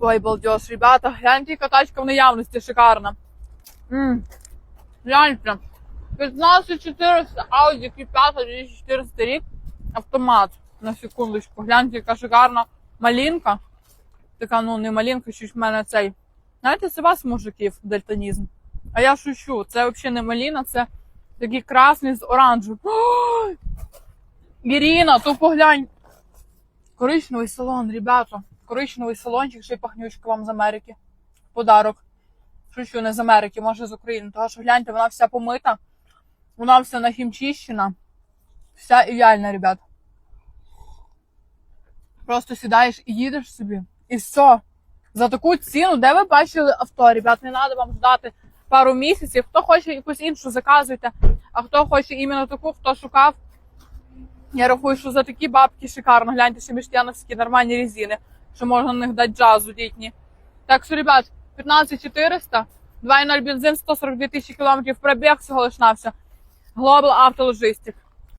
Ой, балдеж, ребята, гляньте, яка тачка в наявності шикарна. М, Гляньте. 15400 Audi Q5 2014 рік. Автомат. На секундочку. Гляньте, яка шикарна малинка. Така, ну, не малинка, щось в мене цей. Знаєте, це вас, мужиків, дальтонізм. А я шучу. Це взагалі не маліна, це такий красний з оранжевим. Ой! Ірина, то поглянь. Коричневий салон, ребята. Коричневий салончик, ще й пахнючка вам з Америки. Подарок. Шучу, не з Америки, може з України. Тому що гляньте, вона вся помита. Вона вся нахімчищена. Вся ідеальна, ребят. Просто сідаєш і їдеш собі. І все. За таку ціну, де ви бачили авто, ребят, не треба вам ждати пару місяців. Хто хоче якусь іншу, заказуйте. А хто хоче іменно таку, хто шукав. Я рахую, що за такі бабки шикарно. Гляньте, ще міштяновські нормальні резини, що можна на них дати джазу літні. Так що, ребят, 15400, 2.0 бензин, 142 тисячі кілометрів пробіг всього лиш нався. Global Auto Logistics.